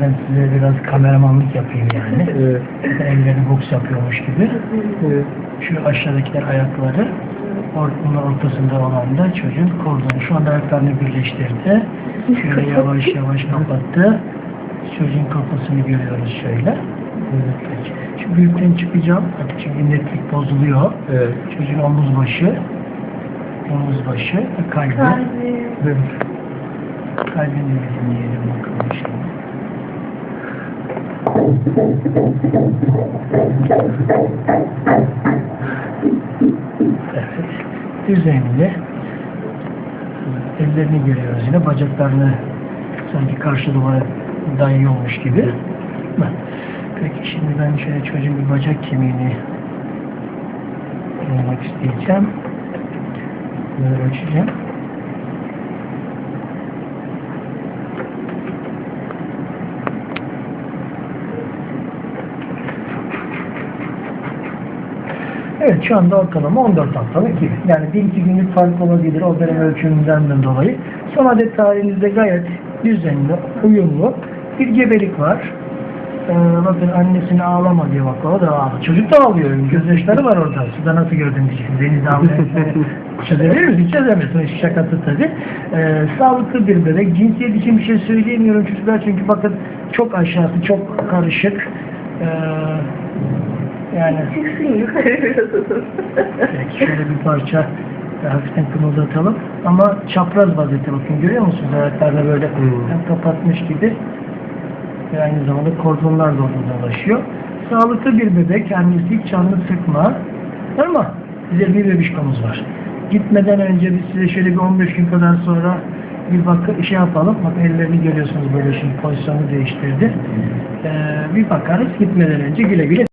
Ben size biraz kameramanlık yapayım yani. Evet. Elleri boks yapıyormuş gibi. Evet. Şu aşağıdakiler ayakları. Or bunun ortasında olan da çocuğun kordonu. Şu anda ayaklarını birleştirdi. Şöyle yavaş yavaş kapattı. Çocuğun kafasını görüyoruz şöyle. Evet. Şu büyükten çıkacağım. Artık çünkü netlik bozuluyor. Evet. Çocuğun omuz başı, omuz başı, ve kalbi. Evet. Kalbini dinleyelim bakalım şimdi. Düzenli. Ellerini görüyoruz yine. Bacaklarını sanki karşı duvara dayıyormuş gibi. Peki şimdi ben şöyle çocuğun bir bacak kemiğini bulmak isteyeceğim. Böyle ölçeceğim. Evet şu anda ortalama 14 haftalık gibi. Yani 1-2 günlük fark olabilir o benim ölçümümden de dolayı. Son adet tarihinizde gayet düzenli, uyumlu bir gebelik var. Ee, bakın annesini ağlama diye bak o da ağlıyor. Çocuk da ağlıyor. Gözyaşları var orada. De nasıl gördünüz şimdi? Deniz ağlayan çözebilir misin? Çözemiyorsun. İş şakası tabii. Ee, sağlıklı bir bebek. Cinsiyet için bir şey söyleyemiyorum çocuklar çünkü bakın çok aşağısı çok karışık. Ee, yani Çıksın yukarı Belki şöyle bir parça hafiften kımıldatalım. Ama çapraz vaziyette bakın görüyor musunuz? Ayaklarda böyle Hmm. kapatmış gibi ve aynı zamanda kordonlar da orada dolaşıyor. Sağlıklı bir bebek, annesi hiç canını sıkma. Ama size bir bebişkomuz var. Gitmeden önce biz size şöyle bir 15 gün kadar sonra bir bakı şey yapalım. Bak ellerini görüyorsunuz böyle şimdi pozisyonu değiştirdi. Ee, bir bakarız gitmeden önce güle güle